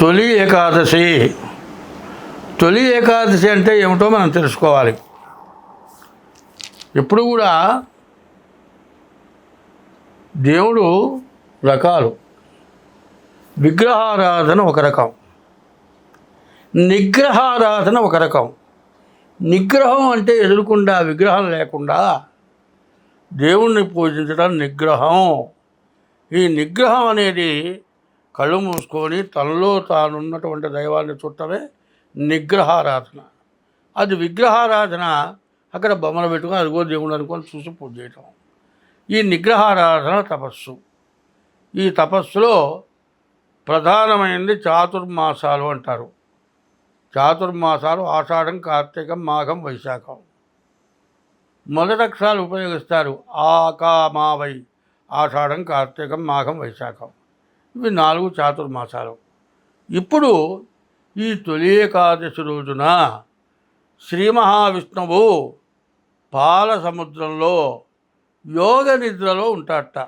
తొలి ఏకాదశి. తొలి ఏకాదశి అంటే ఏమిటో మనం తెలుసుకోవాలి. ఎప్పుడు కూడా దేవుడు రకాలు. విగ్రహారాధన ఒక రకం. నిగ్రహారాధన ఒక రకం. నిగ్రహం అంటే ఎదురుకుండా విగ్రహం లేకుండా దేవుణ్ణి పూజించడం నిగ్రహం. ఈ నిగ్రహం అనేది కళ్ళు మూసుకొని తనలో తానున్నటువంటి దైవాన్ని చుట్టమే నిగ్రహారాధన. అది విగ్రహారాధన అక్కడ బొమ్మలు పెట్టుకొని అదిగో దేవుడు అనుకొని చూసి పూజ చేయటం. ఈ నిగ్రహారాధన తపస్సు. ఈ తపస్సులో ప్రధానమైనది చాతుర్మాసాలు అంటారు. చాతుర్మాసాలు ఆషాఢం కార్తీకం మాఘం వైశాఖం. మొదటక్షరాలు ఉపయోగిస్తారు. ఆకామావై. ఆషాఢం కార్తీకం మాఘం వైశాఖం. ఇవి నాలుగు చాతుర్మాసాలు. ఇప్పుడు ఈ తొలి ఏకాదశి రోజున శ్రీ మహావిష్ణువు పాల సముద్రంలో యోగ నిద్రలో ఉంటాడట.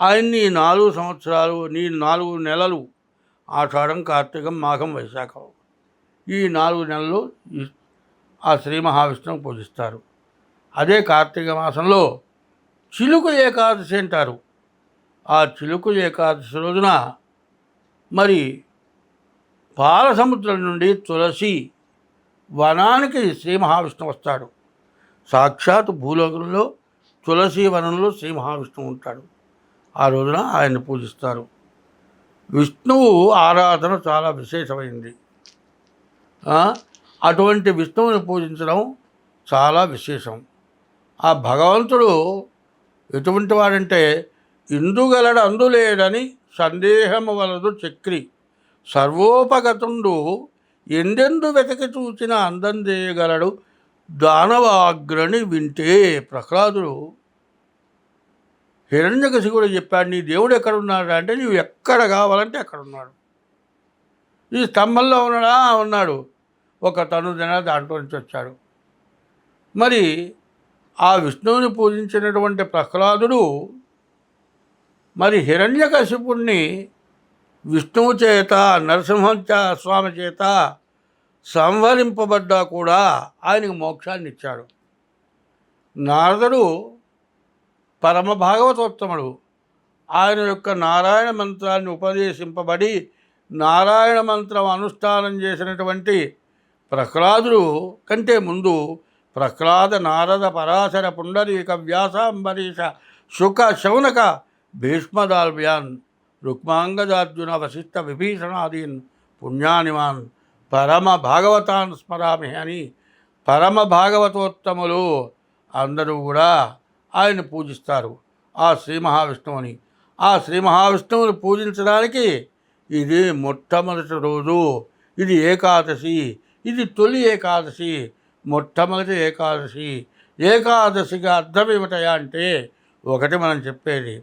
ఆయన్ని నాలుగు సంవత్సరాలు నీ నాలుగు నెలలు ఆషాఢం కార్తీకం మాఘం వైశాఖం ఈ నాలుగు నెలలు ఆ శ్రీ మహావిష్ణువు పూజిస్తారు. అదే కార్తీక మాసంలో చిలుకు ఏకాదశి అంటారు. ఆ చిలుకు ఏకాదశి రోజున మరి పాల సముద్రం నుండి తులసి వనానికి శ్రీ మహావిష్ణువు వస్తాడు. సాక్షాత్ భూలోకంలో తులసి వనంలో శ్రీ మహావిష్ణువు ఉంటాడు. ఆ రోజున ఆయన్ని పూజిస్తారు. విష్ణువు ఆరాధన చాలా విశేషమైంది. అటువంటి విష్ణువుని పూజించడం చాలా విశేషం. ఆ భగవంతుడు ఎటువంటి వాడంటే ఇందుగలడు అందులేడని సందేహము వలదు చక్రి. సర్వోపగతుండు ఎందెందు వెతకి చూచిన అందందేయగలడు దానవాగ్రని వింటే ప్రహ్లాదుడు. హిరణ్యకశికుడు చెప్పాడు నీ దేవుడు ఎక్కడ ఉన్నాడు అంటే నీవు ఎక్కడ కావాలంటే అక్కడున్నాడు. ఈ స్తంభంలో ఉన్నాడా? ఉన్నాడు ఒక తను దిన దాంట్లో నుంచి వచ్చాడు. మరి ఆ విష్ణువుని పూజించినటువంటి ప్రహ్లాదుడు మరి హిరణ్యకశిపుణ్ణి విష్ణువు చేత నరసింహ స్వామి చేత సంహరింపబడ్డా కూడా ఆయనకు మోక్షాన్ని ఇచ్చాడు నారదుడు పరమ భాగవతోత్తముడు ఆయన యొక్క నారాయణ మంత్రాన్ని ఉపదేశింపబడి నారాయణ మంత్రం అనుష్ఠానం చేసినటువంటి ప్రహ్లాదుడు కంటే ముందు ప్రహ్లాద నారద పరాశర పుండరీక వ్యాస అంబరీష శుక శౌనక భీష్మదాల్వ్యాన్ రుక్మాంగదార్జున వశిష్ఠ విభీషణాదీన్ పుణ్యానిమాన్ పరమ భాగవతాన్ స్మరామి అని పరమ భాగవతోత్తములు అందరూ కూడా ఆయన పూజిస్తారు ఆ శ్రీ మహావిష్ణువుని. ఆ శ్రీ మహావిష్ణువుని పూజించడానికి ఇది మొట్టమొదటి రోజు ఇది ఏకాదశి ఇది తొలి ఏకాదశి మొట్టమొదటి ఏకాదశి. ఏకాదశిగా అర్థం ఏమిటయా అంటే ఒకటి మనం చెప్పేది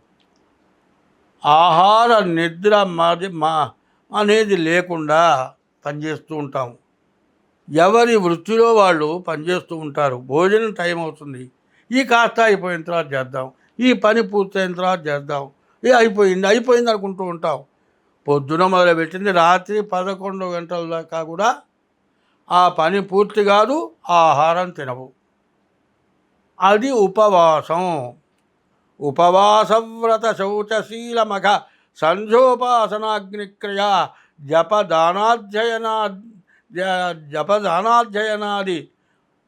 ఆహార నిద్ర మాది మా అనేది లేకుండా పనిచేస్తూ ఉంటాము ఎవరి వృత్తిలో వాళ్ళు పనిచేస్తూ ఉంటారు. భోజనం టైం అవుతుంది. ఈ కాస్త అయిపోయిన తర్వాత చేద్దాం. ఈ పని పూర్తయిన తర్వాత చేద్దాం. ఇది అయిపోయింది అయిపోయింది అనుకుంటూ ఉంటాం. పొద్దున మొదలుపెట్టింది రాత్రి పదకొండు గంటల దాకా కూడా ఆ పని పూర్తి కాదు ఆహారం తినవు. అది ఉపవాసం. ఉపవాసవ్రత శౌచశీలమఘ సంధ్యోపాసనాగ్నిక్రియ జపదానాధ్యయనా జపదానాధ్యయనాది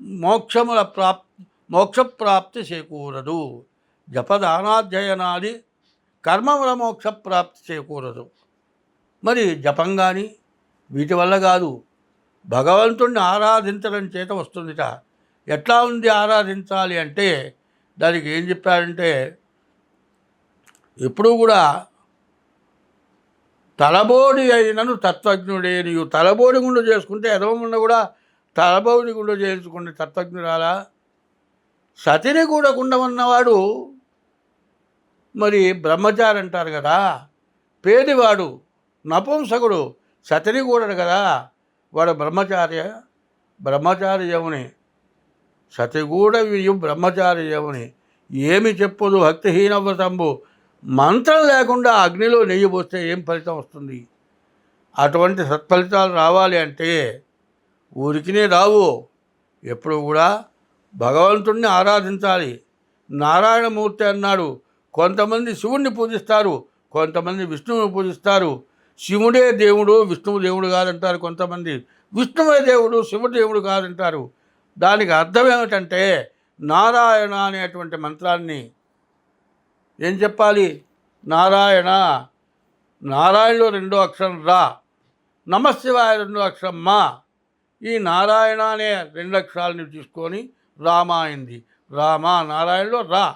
మోక్షముల ప్రాప్ మోక్షప్రాప్తి చేకూరదు. జపదానాధ్యయనాది కర్మముల మోక్ష ప్రాప్తి చేకూరదు. మరి జపం కానీ వీటి వల్ల కాదు. భగవంతుణ్ణి ఆరాధించడం చేత వస్తుందిట. ఎట్లా ఉంది ఆరాధించాలి అంటే దానికి ఏం చెప్పారంటే ఎప్పుడూ కూడా తలబోడి అయినను తత్వజ్ఞుడే నీవు తలబోడి గుండు చేసుకుంటే ఎదవమున్న కూడా తలబోడి గుండు చేయించుకుంటే తత్వజ్ఞురాలా? సతిని కూడా కుండమన్నవాడు మరి బ్రహ్మచారి అంటారు కదా. పేదివాడు నపుంసకుడు సతిని కూడడు కదా. వాడు బ్రహ్మచార్య బ్రహ్మచారి యముని. సతిగూడ వియు బ్రహ్మచారి యముని. ఏమి చెప్పుదు భక్తిహీన వ్రతంబు మంత్రం లేకుండా అగ్నిలో నెయ్యి పోస్తే ఏం ఫలితం వస్తుంది? అటువంటి సత్ఫలితాలు రావాలి అంటే ఊరికినే రావు. ఎప్పుడు కూడా భగవంతుణ్ణి ఆరాధించాలి. నారాయణమూర్తి అన్నాడు కొంతమంది శివుణ్ణి పూజిస్తారు కొంతమంది విష్ణువుని పూజిస్తారు. శివుడే దేవుడు విష్ణువు దేవుడు కాదంటారు కొంతమంది. విష్ణువే దేవుడు శివుడు దేవుడు కాదంటారు. దానికి అర్థం ఏమిటంటే నారాయణ అనేటువంటి మంత్రాన్ని ఏం చెప్పాలి? నారాయణ. నారాయణలో రెండో అక్షరం రా. నమశివాయ రెండో అక్షరం మా. ఈ నారాయణ అనే రెండు అక్షరాలని తీసుకొని రామ అయింది రామ నారాయణలో రా.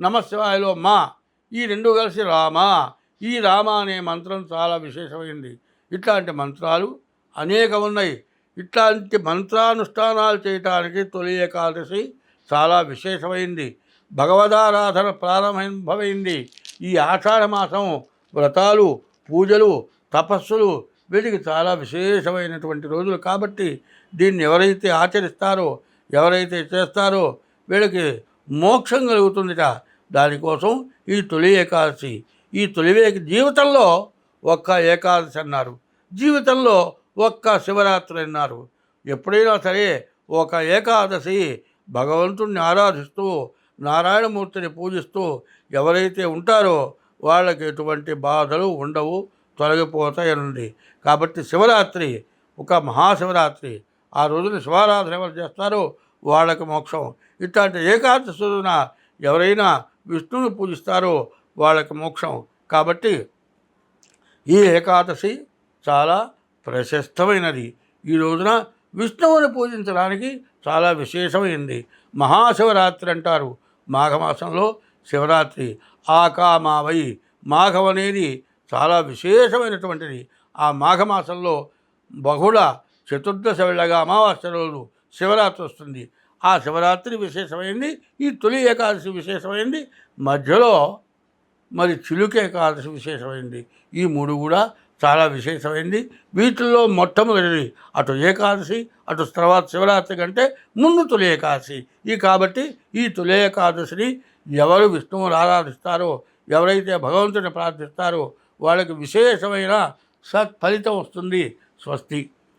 నమశివాయలో మా. ఈ రెండు కలిసి రామ. ఈ రామ అనే మంత్రం చాలా విశేషమైంది. ఇట్లాంటి మంత్రాలు అనేక ఉన్నాయి. ఇట్లాంటి మంత్రానుష్ఠానాలు చేయటానికి తొలి ఏకాదశి చాలా విశేషమైంది. భగవదారాధన ప్రారంభమైంది ఈ ఆషాఢ మాసం వ్రతాలు పూజలు తపస్సులు వీటికి చాలా విశేషమైనటువంటి రోజులు కాబట్టి దీన్ని ఎవరైతే ఆచరిస్తారో ఎవరైతే చేస్తారో వీళ్ళకి మోక్షం కలుగుతుందిట. దానికోసం ఈ తొలి ఏకాదశి ఈ తొలి ఏక జీవితంలో ఒక్క ఏకాదశి అన్నారు. జీవితంలో ఒక్క శివరాత్రి అన్నారు. ఎప్పుడైనా సరే ఒక ఏకాదశి భగవంతుణ్ణి ఆరాధిస్తూ నారాయణమూర్తిని పూజిస్తూ ఎవరైతే ఉంటారో వాళ్ళకి ఎటువంటి బాధలు ఉండవు తొలగిపోతాయనుంది. కాబట్టి శివరాత్రి ఒక మహాశివరాత్రి. ఆ రోజున శివారాధన ఎవరు చేస్తారో వాళ్ళకి మోక్షం. ఇట్లాంటి ఏకాదశి రోజున ఎవరైనా విష్ణువుని పూజిస్తారో వాళ్ళకి మోక్షం. కాబట్టి ఈ ఏకాదశి చాలా ప్రశస్తమైనది. ఈ రోజున విష్ణువుని పూజించడానికి చాలా విశేషమైంది. మహాశివరాత్రి అంటారు. మాఘమాసంలో శివరాత్రి. ఆకామావై మాఘం అనేది చాలా విశేషమైనటువంటిది. ఆ మాఘమాసంలో బహుళ చతుర్దశ వెళ్ళగా అమావాస్య రోజు శివరాత్రి వస్తుంది. ఆ శివరాత్రి విశేషమైంది ఈ తొలి ఏకాదశి విశేషమైంది మధ్యలో మరి చిలుక ఏకాదశి విశేషమైంది. ఈ మూడు కూడా చాలా విశేషమైంది. వీటిల్లో మొట్టమొదటిది అటు ఏకాదశి అటు తర్వాత శివరాత్రి కంటే ముందు తొలి ఏకాదశి ఈ కాబట్టి ఈ తొలి ఏకాదశిని ఎవరు విష్ణువుని ఆరాధిస్తారో ఎవరైతే భగవంతుని ప్రార్థిస్తారో వాళ్ళకి విశేషమైన సత్ఫలితం వస్తుంది. స్వస్తి.